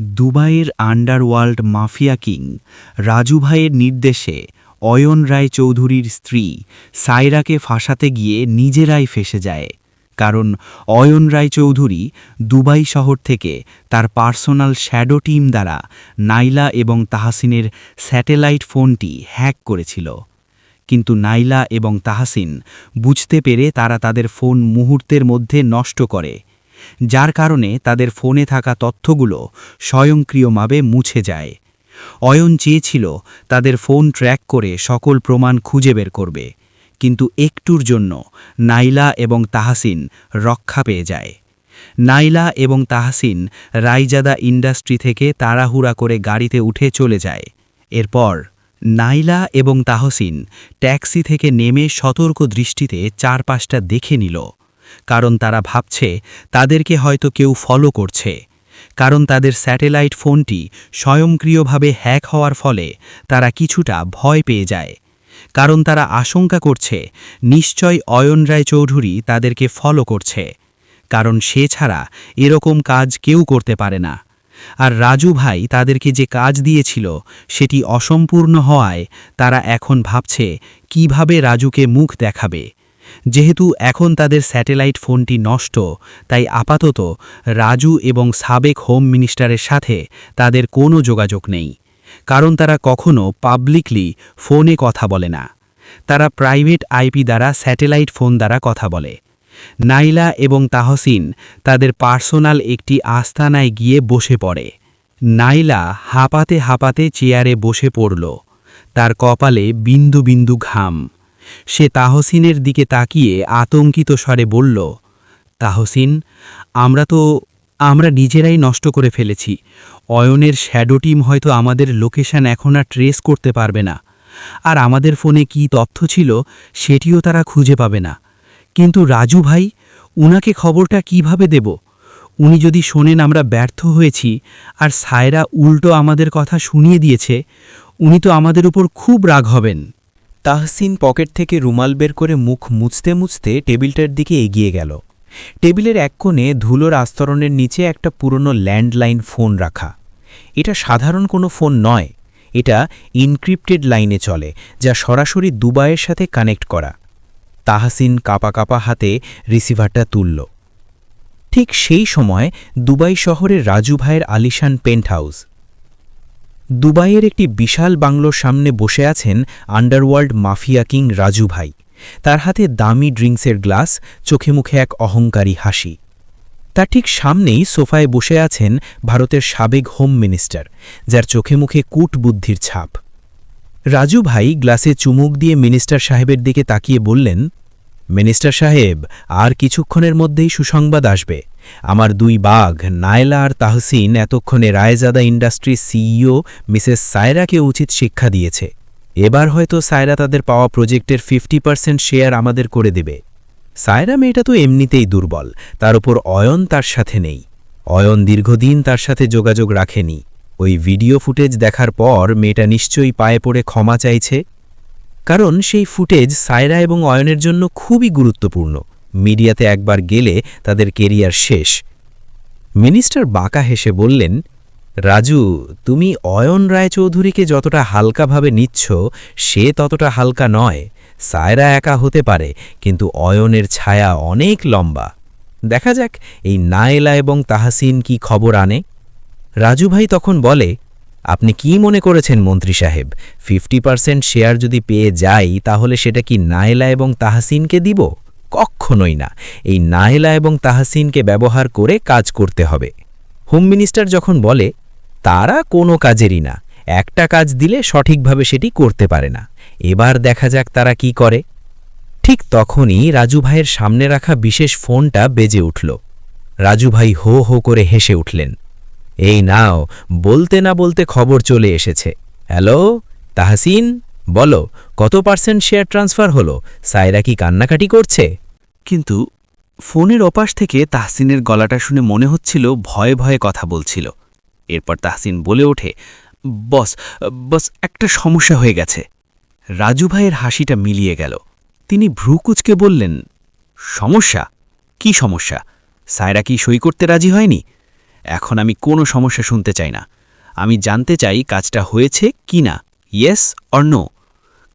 দুবাইয়ের underworld mafia king, Raju ভাইয়ের নির্দেশে অয়ন রায় চৌধুরীর স্ত্রী সাইরাকে ফাঁসাতে গিয়ে নিজেরাই ফেসে যায়। কারণ অয়ন রায় চৌধুরী দুবাই শহর থেকে তার পার্সোনাল শ্যাডো টিম দ্বারা নাইলা এবং তাহাসিনের স্যাটেলাইট ফোনটি হ্যাক করেছিল। কিন্তু নাইলা এবং তাহাসিন বুঝতে পেরে তারা তাদের ফোন মুহূর্তের মধ্যে নষ্ট করে। যার কারণে তাদের ফোনে থাকা তথ্যগুলো স্বয়ংক্রিয়ভাবে মুছে যায়। অয়ন চেয়েছিল তাদের ফোন ট্র্যাক করে সকল প্রমাণ খুঁজে বের করবে, কিন্তু একটুর জন্য নাইলা এবং তাহাসিন রক্ষা পেয়ে যায়। নাইলা এবং তাহাসিন রাইজাদা ইন্ডাস্ট্রি থেকে তাড়াহুড়া করে গাড়িতে উঠে চলে যায়। এরপর নাইলা এবং তাহসিন ট্যাক্সি থেকে নেমে সতর্ক দৃষ্টিতে চারপাশটা দেখে নিল। কারণ তারা ভাবছে তাদেরকে হয়তো কেউ ফলো করছে। কারণ তাদের স্যাটেলাইট ফোনটি স্বয়ংক্রিয়ভাবে হ্যাক হওয়ার ফলে তারা কিছুটা ভয় পেয়ে যায়। কারণ তারা আশঙ্কা করছে নিশ্চয় অয়ন রায় চৌধুরী তাদেরকে ফলো করছে। কারণ সে ছাড়া এরকম কাজ কেউ করতে পারে না। আর রাজু ভাই তাদেরকে যে কাজ দিয়েছিল সেটি অসম্পূর্ণ হওয়ায় তারা এখন ভাবছে কীভাবে রাজুকে মুখ দেখাবে। যেহেতু এখন তাদের স্যাটেলাইট ফোনটি নষ্ট, তাই আপাতত রাজু এবং সাবেক হোম মিনিস্টারের সাথে তাদের কোনো যোগাযোগ নেই, কারণ তারা কখনো পাবলিকলি ফোনে কথা বলে না। তারা প্রাইভেট আইপি দ্বারা স্যাটেলাইট ফোন দ্বারা কথা বলে। নাইলা এবং তাহসিন তাদের পার্সোনাল একটি আস্তানায় গিয়ে বসে পড়ে। নাইলা হাঁপাতে হাঁপাতে চেয়ারে বসে পড়ল। তার কপালে বিন্দু বিন্দু ঘাম। সে তাহসিনের দিকে তাকিয়ে আতঙ্কিত স্বরে বলল, তাহসিন, আমরা তো, আমরা নিজেরাই নষ্ট করে ফেলেছি। অয়নের শ্যাডো টিম হয়তো আমাদের লোকেশন এখন আর ট্রেস করতে পারবে না। আর আমাদের ফোনে কি তথ্য ছিল সেটিও তারা খুঁজে পাবে না। কিন্তু রাজু ভাই, উনাকে খবরটা কীভাবে দেব? উনি যদি শোনেন আমরা ব্যর্থ হয়েছি আর সায়রা উল্টো আমাদের কথা শুনিয়ে দিয়েছে, উনি তো আমাদের উপর খুব রাগ হবেন। তাহসিন পকেট থেকে রুমাল বের করে মুখ মুছতে মুছতে টেবিলটার দিকে এগিয়ে গেল। টেবিলের এক কোণে ধুলোর আস্তরণের নিচে একটা পুরনো ল্যান্ডলাইন ফোন রাখা। এটা সাধারণ কোনো ফোন নয়। এটা ইনক্রিপ্টেড লাইনে চলে, যা সরাসরি দুবাইয়ের সাথে কানেক্ট করা। তাহাসিন কাপা কাপা হাতে রিসিভারটা তুলল। ঠিক সেই সময় দুবাই শহরের রাজু ভাইয়ের আলিশান পেন্ট হাউস দুবাইয়ের একটি বিশাল বাংলোর সামনে বসে আছেন আন্ডারওয়ার্ল্ড মাফিয়া কিং রাজু ভাই। তার হাতে দামি ড্রিঙ্কসের গ্লাস, চোখে মুখে এক অহংকারী হাসি। তার ঠিক সামনেই সোফায় বসে আছেন ভারতের সাবেক হোম মিনিস্টার, যার চোখে মুখে কূট বুদ্ধির ছাপ। রাজু ভাই গ্লাসে চুমুক দিয়ে মিনিস্টার সাহেবের দিকে তাকিয়ে বললেন, মিনিস্টার সাহেব, আর কিছুক্ষণের মধ্যেই সুসংবাদ আসবে। আমার দুই বাঘ নায়লা আর তাহসিন, এতক্ষণে রায়জাদা ইন্ডাস্ট্রির সিইও মিসেস সায়রাকে উচিত শিক্ষা দিয়েছে। এবার হয়তো সায়রা তাদের পাওয়া প্রজেক্টের ফিফটি পার্সেন্ট শেয়ার আমাদের করে দেবে। সায়রা মেয়েটা তো এমনিতেই দুর্বল, তার উপর অয়ন তার সাথে নেই। অয়ন দীর্ঘদিন তার সাথে যোগাযোগ রাখেনি। ওই ভিডিও ফুটেজ দেখার পর মেয়েটা নিশ্চয়ই পায়ে পড়ে ক্ষমা চাইছে। কারণ সেই ফুটেজ সায়রা এবং অয়নের জন্য খুবই গুরুত্বপূর্ণ। মিডিয়াতে একবার গেলে তাদের কেরিয়ার শেষ। মিনিস্টার বাঁকা হেসে বললেন, রাজু, তুমি অয়ন রায়চৌধুরীকে যতটা হালকাভাবে নিচ্ছ, সে ততটা হালকা নয়। সায়রা একা হতে পারে, কিন্তু অয়নের ছায়া অনেক লম্বা। দেখা যাক এই নায়েলা এবং তাহাসিন কি খবর আনে? রাজু ভাই তখন বলে, আপনি কি মনে করেছেন মন্ত্রী সাহেব? ফিফটি পার্সেন্ট শেয়ার যদি পেয়ে যাই, তাহলে সেটা কি নায়েলা এবং তাহাসিনকে দিব? কক্ষণই না। এই নায়েলা এবং তাহাসিনকে ব্যবহার করে কাজ করতে হবে। হোম মিনিস্টার যখন বলে, তারা কোনো কাজেরই না। একটা কাজ দিলে সঠিকভাবে সেটি করতে পারে না। এবার দেখা যাক তারা কি করে। ঠিক তখনই রাজু ভাইয়ের সামনে রাখা বিশেষ ফোনটা বেজে উঠল। রাজু ভাই হো হো করে হেসে উঠলেন, এই নাও, বলতে না বলতে খবর চলে এসেছে। হ্যালো, তাহসিন, বলো কত পার্সেন্ট শেয়ার ট্রান্সফার হলো? সায়রা কি কান্নাকাটি করছে? কিন্তু ফোনের ওপাশ থেকে তাহসিনের গলাটা শুনে মনে হচ্ছিল ভয়ে ভয়ে কথা বলছিল। এরপর তাহসিন বলে ওঠে, বস বস, একটা সমস্যা হয়ে গেছে। রাজু ভাইয়ের হাসিটা মিলিয়ে গেল। তিনি ভ্রুকুচকে বললেন, সমস্যা? কি সমস্যা? সায়রা কি সই করতে রাজি হয়নি? এখন আমি কোনো সমস্যা শুনতে চাই না। আমি জানতে চাই কাজটা হয়েছে কি না ইয়েস অর নো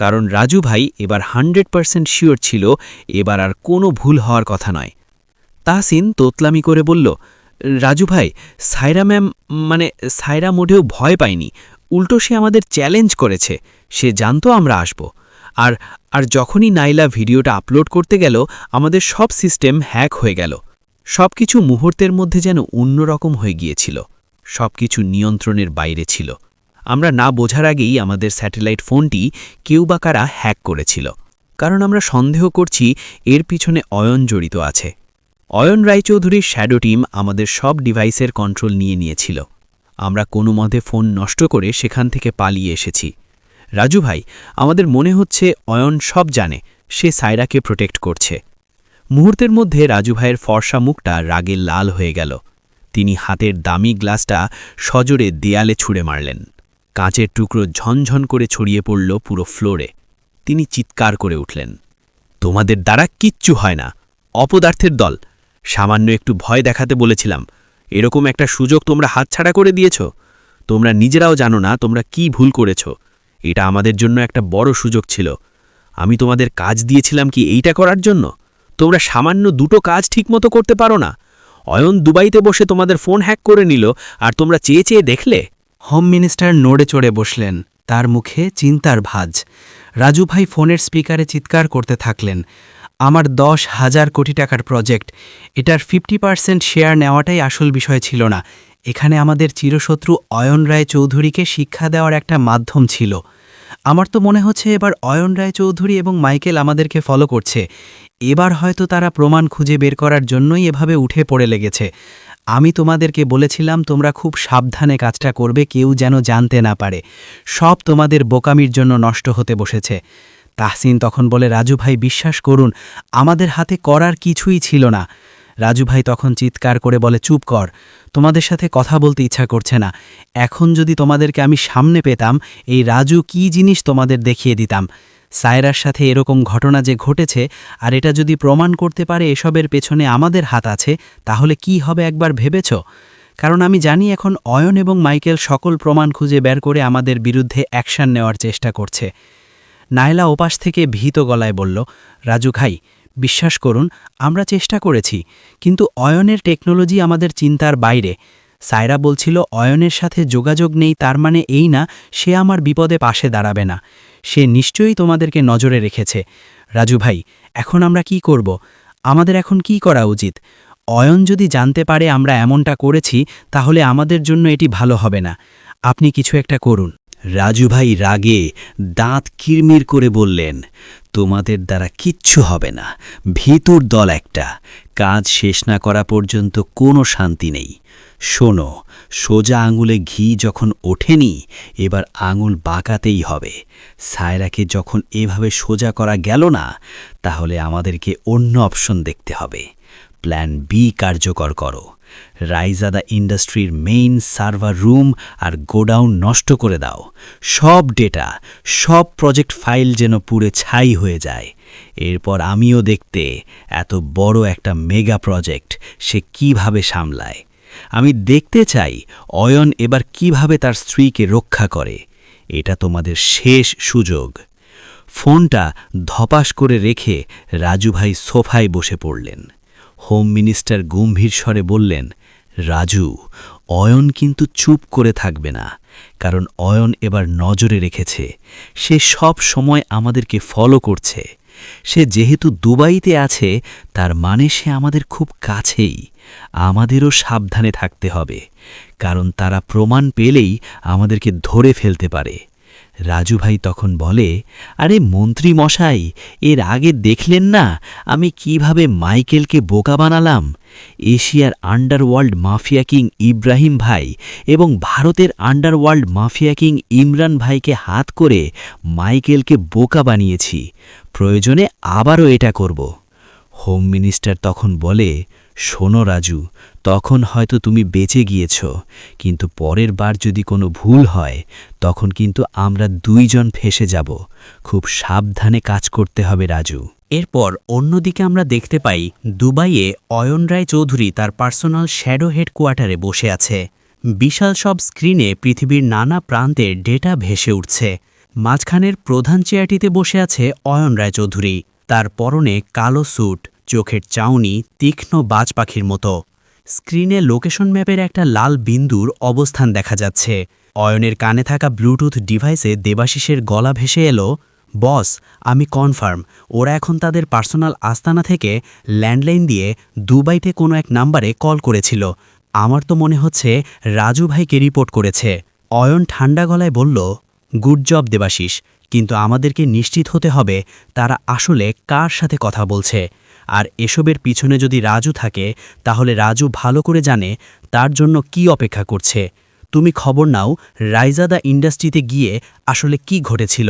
কারণ রাজু ভাই এবার হান্ড্রেড পারসেন্ট শিওর ছিল এবার আর কোনো ভুল হওয়ার কথা নয়। তাহসিন তোতলামি করে বলল, রাজু ভাই, সাইরা ম্যাম মানে সাইরা মোটেও ভয় পায়নি। উল্টো সে আমাদের চ্যালেঞ্জ করেছে। সে জানতো আমরা আসব। আর আর যখনই নাইলা ভিডিওটা আপলোড করতে গেল, আমাদের সব সিস্টেম হ্যাক হয়ে গেল। সব কিছু মুহূর্তের মধ্যে যেন অন্যরকম হয়ে গিয়েছিল। সব কিছু নিয়ন্ত্রণের বাইরে ছিল। আমরা না বোঝার আগেই আমাদের স্যাটেলাইট ফোনটি কেউ বা কারা হ্যাক করেছিল। কারণ আমরা সন্দেহ করছি এর পিছনে অয়ন জড়িত আছে। অয়ন রায়চৌধুরীর শ্যাডো টিম আমাদের সব ডিভাইসের কন্ট্রোল নিয়ে নিয়েছিল। আমরা কোনো মতে ফোন নষ্ট করে সেখান থেকে পালিয়ে এসেছি। রাজু ভাই, আমাদের মনে হচ্ছে অয়ন সব জানে, সে সাইরাকে প্রোটেক্ট করছে। মুহূর্তের মধ্যে রাজু ভাইয়ের ফর্সা মুখটা রাগে লাল হয়ে গেল। তিনি হাতের দামি গ্লাসটা সজোরে দেয়ালে ছুঁড়ে মারলেন। কাঁচের টুকরো ঝনঝন করে ছড়িয়ে পড়ল পুরো ফ্লোরে। তিনি চিৎকার করে উঠলেন, তোমাদের দ্বারা কিচ্ছু হয় না। অপদার্থের দল। সামান্য একটু ভয় দেখাতে বলেছিলাম। এরকম একটা সুযোগ তোমরা হাতছাড়া করে দিয়েছ। তোমরা নিজেরাও জানো না তোমরা কি ভুল করেছ। এটা আমাদের জন্য একটা বড় সুযোগ ছিল। আমি তোমাদের কাজ দিয়েছিলাম কি এইটা করার জন্য? তোমরা সামান্য দুটো কাজ ঠিকমতো করতে পারো না। অয়ন দুবাইতে বসে তোমাদের ফোন হ্যাক করে নিল আর তোমরা চেয়ে চেয়ে দেখলে? হোম মিনিস্টার নড়ে চড়ে বসলেন, তার মুখে চিন্তার ভাজ। রাজু ভাই ফোনের স্পিকারে চিৎকার করতে থাকলেন, আমার দশ হাজার কোটি টাকার প্রজেক্ট, এটার ফিফটি পার্সেন্ট শেয়ার নেওয়াটাই আসল বিষয় ছিল না। এখানে আমাদের চিরশত্রু অয়ন রায় চৌধুরীকে শিক্ষা দেওয়ার একটা মাধ্যম ছিল। আমার তো মনে হচ্ছে এবার অয়ন রায় চৌধুরী এবং মাইকেল আমাদেরকে ফলো করছে। এবার হয়তো তারা প্রমাণ খুঁজে বের করার জন্যই এভাবে উঠে পড়ে লেগেছে। আমি তোমাদেরকে বলেছিলাম, তোমরা খুব সাবধানে কাজটা করবে, কেউ যেন জানতে না পারে। সব তোমাদের বোকামির জন্য নষ্ট হতে বসেছে। তাহসিন তখন বলে, রাজু ভাই, বিশ্বাস করুন, আমাদের হাতে করার কিছুই ছিল না। রাজু ভাই তখন চিৎকার করে বলে, চুপ কর, তোমাদের সাথে কথা বলতে ইচ্ছা করছে না। এখন যদি তোমাদেরকে আমি সামনে পেতাম, এই রাজু কি জিনিস তোমাদের দেখিয়ে দিতাম? সায়রার সাথে এরকম ঘটনা যে ঘটেছে, আর এটা যদি প্রমাণ করতে পারে এসবের পেছনে আমাদের হাত আছে, তাহলে কি হবে একবার ভেবেছ? কারণ আমি জানি এখন অয়ন এবং মাইকেল সকল প্রমাণ খুঁজে বের করে আমাদের বিরুদ্ধে অ্যাকশন নেওয়ার চেষ্টা করছে। নায়লা ওপাশ থেকে ভীত গলায় বলল, রাজু খাই বিশ্বাস করুন, আমরা চেষ্টা করেছি, কিন্তু অয়নের টেকনোলজি আমাদের চিন্তার বাইরে। সায়রা বলছিল, অয়নের সাথে যোগাযোগ নেই, তার মানে এই না, সে আমার বিপদে পাশে দাঁড়াবে না। সে নিশ্চয়ই তোমাদেরকে নজরে রেখেছে। রাজু ভাই, এখন আমরা কি করব? আমাদের এখন কি করা উচিত? অয়ন যদি জানতে পারে আমরা এমনটা করেছি, তাহলে আমাদের জন্য এটি ভালো হবে না। আপনি কিছু একটা করুন। রাজু ভাই রাগে দাঁত কিরমির করে বললেন, তোমাদের দ্বারা কিচ্ছু হবে না। ভিতুর দল একটা। কাজ শেষ না করা পর্যন্ত কোনো শান্তি নেই। শোনো, সোজা আঙুলে ঘি যখন ওঠেনি, এবার আঙুল বাঁকাতেই হবে। সায়রাকে যখন এভাবে সোজা করা গেল না, তাহলে আমাদেরকে অন্য অপশন দেখতে হবে। প্ল্যান বি কার্যকর করো। রাইজাদা ইন্ডাস্ট্রির মেইন সার্ভার রুম আর গোডাউন নষ্ট করে দাও। সব ডেটা, সব প্রজেক্ট ফাইল যেন পুরে ছাই হয়ে যায়। এরপর আমিও দেখতে, এত বড় একটা মেগা প্রজেক্ট সে কীভাবে সামলায়। আমি দেখতে চাই অয়ন এবার কীভাবে তার স্ত্রীকে রক্ষা করে। এটা তোমাদের শেষ সুযোগ। ফোনটা ধপাস করে রেখে রাজু ভাই সোফায় বসে পড়লেন। হোম মিনিস্টার গম্ভীর স্বরে বললেন, রাজু, অয়ন কিন্তু চুপ করে থাকবে না, কারণ অয়ন এবার নজরে রেখেছে। সে সব সময় আমাদেরকে ফলো করছে। সে যেহেতু দুবাইতে আছে, তার মানে সে আমাদের খুব কাছেই। আমাদেরও সাবধানে থাকতে হবে, কারণ তারা প্রমাণ পেলেই আমাদেরকে ধরে ফেলতে পারে। রাজু ভাই তখন বলে, আরে মন্ত্রী মশাই, এর আগে দেখলেন না আমি কীভাবে মাইকেলকে বোকা বানালাম? এশিয়ার আন্ডারওয়ার্ল্ড মাফিয়া কিং ইব্রাহিম ভাই এবং ভারতের আন্ডারওয়ার্ল্ড মাফিয়া কিং ইমরান ভাইকে হাত করে মাইকেলকে বোকা বানিয়েছি। প্রয়োজনে আবারও এটা করব। হোম মিনিস্টার তখন বলে শোনো রাজু, তখন হয়তো তুমি বেঁচে গিয়েছ, কিন্তু পরের বার যদি কোনো ভুল হয়, তখন কিন্তু আমরা দুইজন ফেসে যাব। খুব সাবধানে কাজ করতে হবে রাজু। এরপর অন্যদিকে আমরা দেখতে পাই, দুবাইয়ে অয়ন রায় চৌধুরী তার পার্সোনাল শ্যাডো হেডকোয়ার্টারে বসে আছে। বিশাল সব স্ক্রিনে পৃথিবীর নানা প্রান্তের ডেটা ভেসে উঠছে। মাঝখানের প্রধান চেয়ারটিতে বসে আছে অয়ন রায় চৌধুরী। তার পরনে কালো স্যুট চোখের চাউনি তীক্ষ্ণ বাজ পাখির মতো। স্ক্রিনে লোকেশন ম্যাপের একটা লাল বিন্দুর অবস্থান দেখা যাচ্ছে। অয়নের কানে থাকা ব্লুটুথ ডিভাইসে দেবাশিসের গলা ভেসে এলো, বস, আমি কনফার্ম। ওরা এখন তাদের পার্সোনাল আস্তানা থেকে ল্যান্ডলাইন দিয়ে দুবাইতে কোনো এক নাম্বারে কল করেছিল। আমার তো মনে হচ্ছে রাজু ভাইকে রিপোর্ট করেছে। অয়ন ঠান্ডা গলায় বলল, গুড জব দেবাশিস, কিন্তু আমাদেরকে নিশ্চিত হতে হবে তারা আসলে কার সাথে কথা বলছে। আর এসবের পিছনে যদি রাজু থাকে, তাহলে রাজু ভালো করে জানে তার জন্য কি অপেক্ষা করছে। তুমি খবর নাও, রাইজাদা ইন্ডাস্ট্রিতে গিয়ে আসলে কি ঘটেছিল,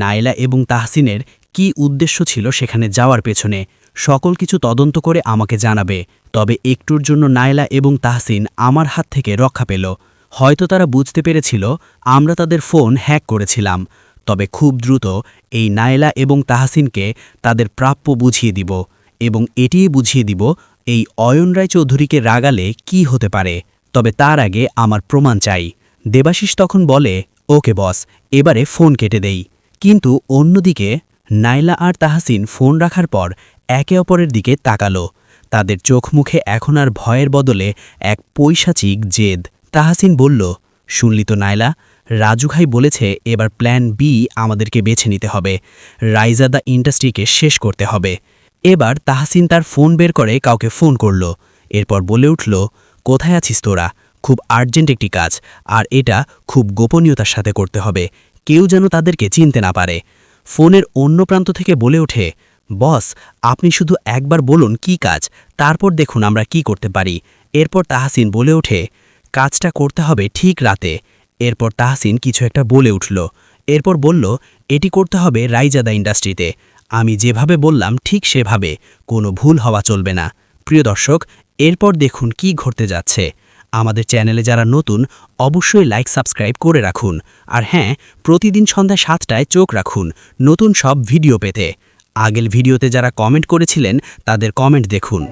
নাইলা এবং তাহসিনের কি উদ্দেশ্য ছিল সেখানে যাওয়ার পেছনে। সকল কিছু তদন্ত করে আমাকে জানাবে, তবে একটুর জন্য নাইলা এবং তাহসিন আমার হাত থেকে রক্ষা পেল। হয়তো তারা বুঝতে পেরেছিল, আমরা তাদের ফোন হ্যাক করেছিলাম, তবে খুব দ্রুত এই নাইলা এবং তাহসিনকে তাদের প্রাপ্য বুঝিয়ে দিব। এবং এটিই বুঝিয়ে দিব এই অয়ন রায় চৌধুরীকে রাগালে কি হতে পারে। তবে তার আগে আমার প্রমাণ চাই। দেবাশিস তখন বলে, ওকে বস, এবারে ফোন কেটে দেই। কিন্তু অন্যদিকে নাইলা আর তাহাসিন ফোন রাখার পর একে অপরের দিকে তাকালো। তাদের চোখ মুখে এখন আর ভয়ের বদলে এক পৈশাচিক জেদ। তাহাসিন বলল, শুনলি তো নাইলা, রাজু ভাই বলেছে এবার প্ল্যান বি আমাদেরকে বেছে নিতে হবে। রাইজাদা ইন্ডাস্ট্রিকে শেষ করতে হবে। এবার তাহাসিন তার ফোন বের করে কাউকে ফোন করল। এরপর বলে উঠল, কোথায় আছিস তোরা? খুব আর্জেন্ট একটি কাজ, আর এটা খুব গোপনীয়তার সাথে করতে হবে। কেউ যেন তাদেরকে চিনতে না পারে। ফোনের অন্য প্রান্ত থেকে বলে ওঠে, বস, আপনি শুধু একবার বলুন কি কাজ, তারপর দেখুন আমরা কি করতে পারি। এরপর তাহাসিন বলে ওঠে, কাজটা করতে হবে ঠিক রাতে। এরপর তাহসিন কিছু একটা বলে উঠল। এরপর বলল, এটি করতে হবে রাইজাদা ইন্ডাস্ট্রিতে। আমি যেভাবে বললাম ঠিক সেভাবে, কোনো ভুল হওয়া চলবে না। প্রিয় দর্শক, এরপর দেখুন কি ঘটতে যাচ্ছে। আমাদের চ্যানেলে যারা নতুন, অবশ্যই লাইক সাবস্ক্রাইব করে রাখুন। আর হ্যাঁ প্রতিদিন সন্ধ্যা সাতটায় চোখ রাখুন নতুন সব ভিডিও পেতে। আগের ভিডিওতে যারা কমেন্ট করেছিলেন, তাদের কমেন্ট দেখুন।